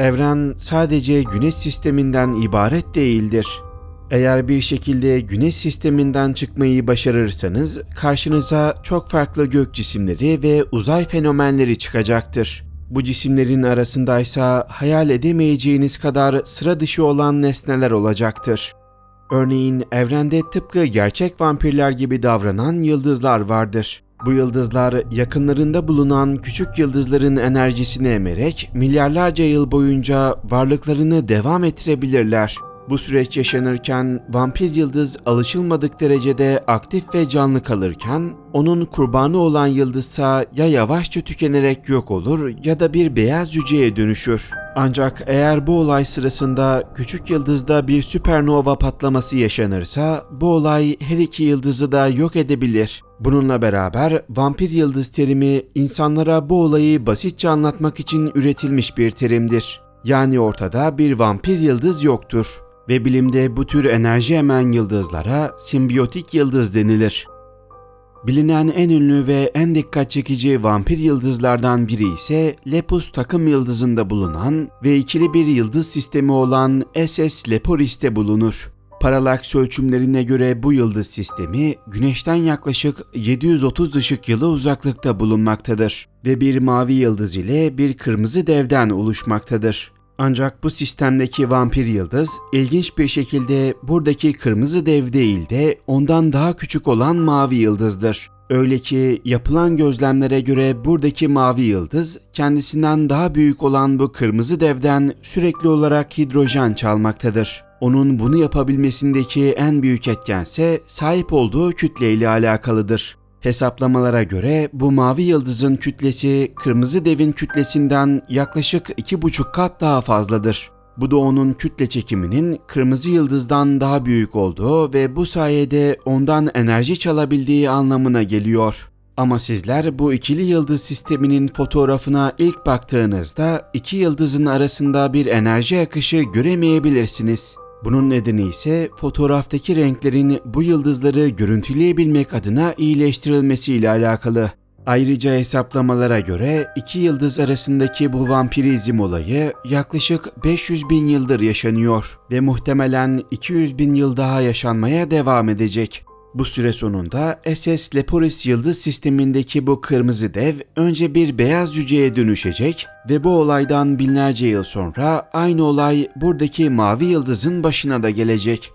Evren sadece güneş sisteminden ibaret değildir. Eğer bir şekilde güneş sisteminden çıkmayı başarırsanız karşınıza çok farklı gök cisimleri ve uzay fenomenleri çıkacaktır. Bu cisimlerin arasındaysa hayal edemeyeceğiniz kadar sıra dışı olan nesneler olacaktır. Örneğin evrende tıpkı gerçek vampirler gibi davranan yıldızlar vardır. Bu yıldızlar yakınlarında bulunan küçük yıldızların enerjisini emerek milyarlarca yıl boyunca varlıklarını devam ettirebilirler. Bu süreç yaşanırken vampir yıldız alışılmadık derecede aktif ve canlı kalırken onun kurbanı olan yıldızsa ya yavaşça tükenerek yok olur ya da bir beyaz cüceye dönüşür. Ancak eğer bu olay sırasında küçük yıldızda bir süpernova patlaması yaşanırsa bu olay her iki yıldızı da yok edebilir. Bununla beraber vampir yıldız terimi insanlara bu olayı basitçe anlatmak için üretilmiş bir terimdir. Yani ortada bir vampir yıldız yoktur ve bilimde bu tür enerji emen yıldızlara simbiyotik yıldız denilir. Bilinen en ünlü ve en dikkat çekici vampir yıldızlardan biri ise Lepus takım yıldızında bulunan ve ikili bir yıldız sistemi olan SS Leporis'te bulunur. Paralaks ölçümlerine göre bu yıldız sistemi Güneş'ten yaklaşık 730 ışık yılı uzaklıkta bulunmaktadır ve bir mavi yıldız ile bir kırmızı devden oluşmaktadır. Ancak bu sistemdeki vampir yıldız ilginç bir şekilde buradaki kırmızı dev değil de ondan daha küçük olan mavi yıldızdır. Öyle ki yapılan gözlemlere göre buradaki mavi yıldız kendisinden daha büyük olan bu kırmızı devden sürekli olarak hidrojen çalmaktadır. Onun bunu yapabilmesindeki en büyük etkense sahip olduğu kütle ile alakalıdır. Hesaplamalara göre bu mavi yıldızın kütlesi kırmızı devin kütlesinden yaklaşık 2,5 kat daha fazladır. Bu da onun kütle çekiminin kırmızı yıldızdan daha büyük olduğu ve bu sayede ondan enerji çalabildiği anlamına geliyor. Ama sizler bu ikili yıldız sisteminin fotoğrafına ilk baktığınızda iki yıldızın arasında bir enerji akışı göremeyebilirsiniz. Bunun nedeni ise fotoğraftaki renklerin bu yıldızları görüntüleyebilmek adına iyileştirilmesiyle alakalı. Ayrıca hesaplamalara göre iki yıldız arasındaki bu vampirizm olayı yaklaşık 500 bin yıldır yaşanıyor ve muhtemelen 200 bin yıl daha yaşanmaya devam edecek. Bu süre sonunda SS Leporis yıldız sistemindeki bu kırmızı dev önce bir beyaz cüceye dönüşecek ve bu olaydan binlerce yıl sonra aynı olay buradaki mavi yıldızın başına da gelecek.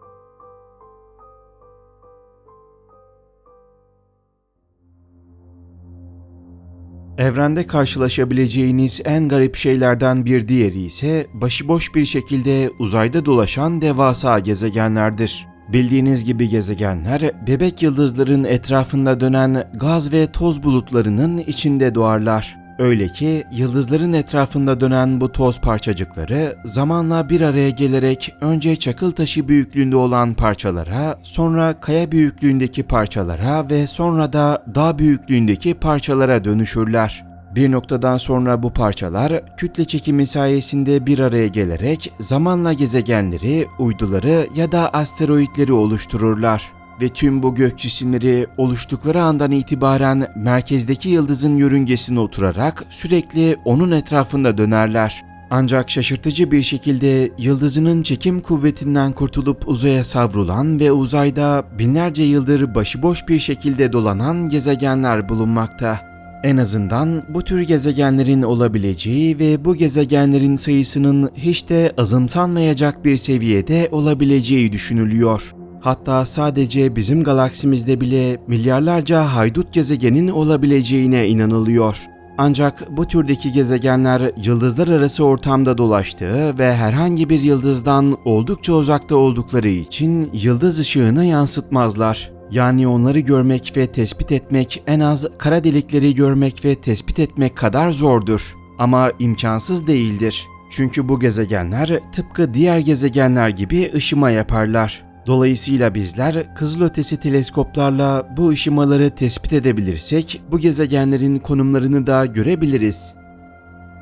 Evrende karşılaşabileceğiniz en garip şeylerden bir diğeri ise başıboş bir şekilde uzayda dolaşan devasa gezegenlerdir. Bildiğiniz gibi gezegenler bebek yıldızların etrafında dönen gaz ve toz bulutlarının içinde doğarlar. Öyle ki yıldızların etrafında dönen bu toz parçacıkları zamanla bir araya gelerek önce çakıl taşı büyüklüğünde olan parçalara, sonra kaya büyüklüğündeki parçalara ve sonra da dağ büyüklüğündeki parçalara dönüşürler. Bir noktadan sonra bu parçalar kütle çekimi sayesinde bir araya gelerek zamanla gezegenleri, uyduları ya da asteroitleri oluştururlar. Ve tüm bu gök cisimleri oluştukları andan itibaren merkezdeki yıldızın yörüngesine oturarak sürekli onun etrafında dönerler. Ancak şaşırtıcı bir şekilde yıldızının çekim kuvvetinden kurtulup uzaya savrulan ve uzayda binlerce yıldır başıboş bir şekilde dolanan gezegenler bulunmakta. En azından bu tür gezegenlerin olabileceği ve bu gezegenlerin sayısının hiç de azımsanmayacak bir seviyede olabileceği düşünülüyor. Hatta sadece bizim galaksimizde bile milyarlarca haydut gezegenin olabileceğine inanılıyor. Ancak bu türdeki gezegenler yıldızlar arası ortamda dolaştığı ve herhangi bir yıldızdan oldukça uzakta oldukları için yıldız ışığını yansıtmazlar. Yani onları görmek ve tespit etmek en az kara delikleri görmek ve tespit etmek kadar zordur. Ama imkansız değildir. Çünkü bu gezegenler tıpkı diğer gezegenler gibi ışıma yaparlar. Dolayısıyla bizler kızılötesi teleskoplarla bu ışımaları tespit edebilirsek bu gezegenlerin konumlarını da görebiliriz.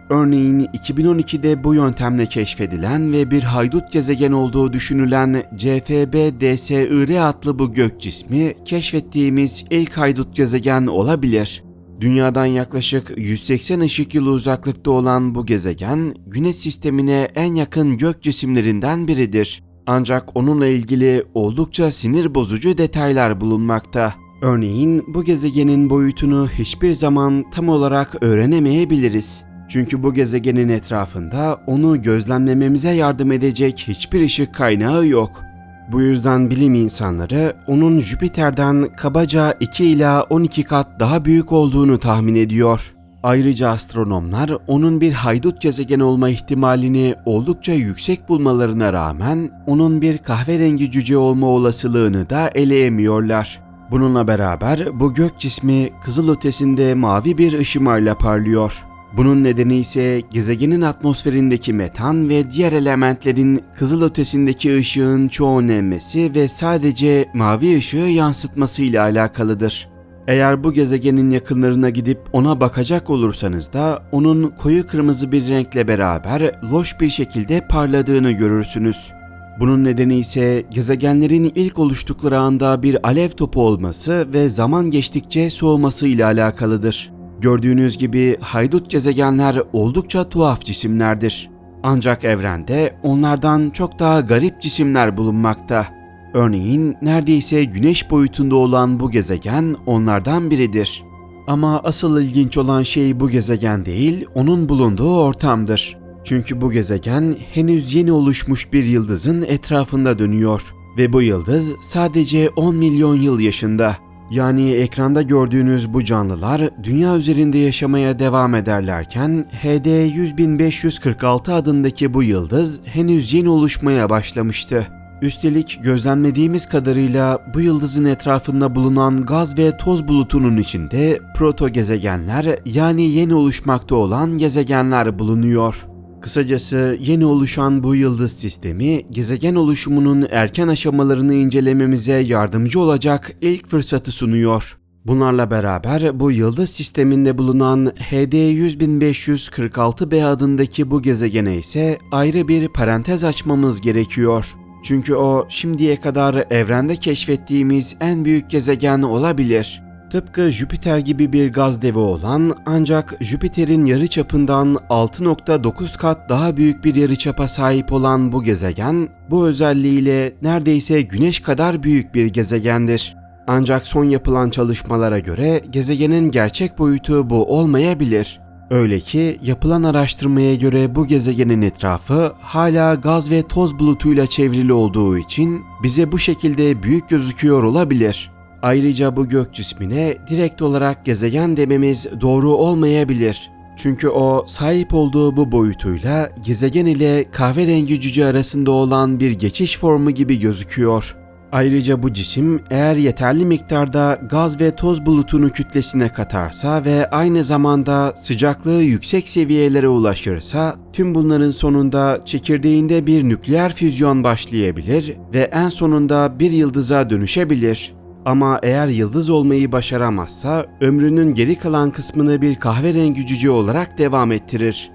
Örneğin 2012'de bu yöntemle keşfedilen ve bir haydut gezegen olduğu düşünülen CFB DSIR adlı bu gök cismi keşfettiğimiz ilk haydut gezegen olabilir. Dünyadan yaklaşık 180 ışık yılı uzaklıkta olan bu gezegen, Güneş sistemine en yakın gök cisimlerinden biridir. Ancak onunla ilgili oldukça sinir bozucu detaylar bulunmakta. Örneğin bu gezegenin boyutunu hiçbir zaman tam olarak öğrenemeyebiliriz. Çünkü bu gezegenin etrafında onu gözlemlememize yardım edecek hiçbir ışık kaynağı yok. Bu yüzden bilim insanları onun Jüpiter'den kabaca 2 ila 12 kat daha büyük olduğunu tahmin ediyor. Ayrıca astronomlar onun bir haydut gezegen olma ihtimalini oldukça yüksek bulmalarına rağmen onun bir kahverengi cüce olma olasılığını da eleyemiyorlar. Bununla beraber bu gök cismi kızılötesinde mavi bir ışımayla parlıyor. Bunun nedeni ise gezegenin atmosferindeki metan ve diğer elementlerin kızılötesindeki ışığın çoğunu emmesi ve sadece mavi ışığı yansıtmasıyla alakalıdır. Eğer bu gezegenin yakınlarına gidip ona bakacak olursanız da onun koyu kırmızı bir renkle beraber loş bir şekilde parladığını görürsünüz. Bunun nedeni ise gezegenlerin ilk oluştukları anda bir alev topu olması ve zaman geçtikçe soğuması ile alakalıdır. Gördüğünüz gibi haydut gezegenler oldukça tuhaf cisimlerdir. Ancak evrende onlardan çok daha garip cisimler bulunmakta. Örneğin neredeyse güneş boyutunda olan bu gezegen onlardan biridir. Ama asıl ilginç olan şey bu gezegen değil, onun bulunduğu ortamdır. Çünkü bu gezegen henüz yeni oluşmuş bir yıldızın etrafında dönüyor ve bu yıldız sadece 10 milyon yıl yaşında. Yani ekranda gördüğünüz bu canlılar dünya üzerinde yaşamaya devam ederlerken HD 100.546 adındaki bu yıldız henüz yeni oluşmaya başlamıştı. Üstelik gözlemlediğimiz kadarıyla bu yıldızın etrafında bulunan gaz ve toz bulutunun içinde proto gezegenler yani yeni oluşmakta olan gezegenler bulunuyor. Kısacası yeni oluşan bu yıldız sistemi gezegen oluşumunun erken aşamalarını incelememize yardımcı olacak ilk fırsatı sunuyor. Bunlarla beraber bu yıldız sisteminde bulunan HD 100.546b adındaki bu gezegene ise ayrı bir parantez açmamız gerekiyor. Çünkü o şimdiye kadar evrende keşfettiğimiz en büyük gezegen olabilir. Tıpkı Jüpiter gibi bir gaz devi olan ancak Jüpiter'in yarıçapından 6.9 kat daha büyük bir yarıçapa sahip olan bu gezegen, bu özelliğiyle neredeyse Güneş kadar büyük bir gezegendir. Ancak son yapılan çalışmalara göre gezegenin gerçek boyutu bu olmayabilir. Öyle ki yapılan araştırmaya göre bu gezegenin etrafı hala gaz ve toz bulutuyla çevrili olduğu için bize bu şekilde büyük gözüküyor olabilir. Ayrıca bu gök cismine direkt olarak gezegen dememiz doğru olmayabilir. Çünkü o sahip olduğu bu boyutuyla gezegen ile kahverengi cüce arasında olan bir geçiş formu gibi gözüküyor. Ayrıca bu cisim eğer yeterli miktarda gaz ve toz bulutunu kütlesine katarsa ve aynı zamanda sıcaklığı yüksek seviyelere ulaşırsa tüm bunların sonunda çekirdeğinde bir nükleer füzyon başlayabilir ve en sonunda bir yıldıza dönüşebilir. Ama eğer yıldız olmayı başaramazsa ömrünün geri kalan kısmını bir kahverengi cüce olarak devam ettirir.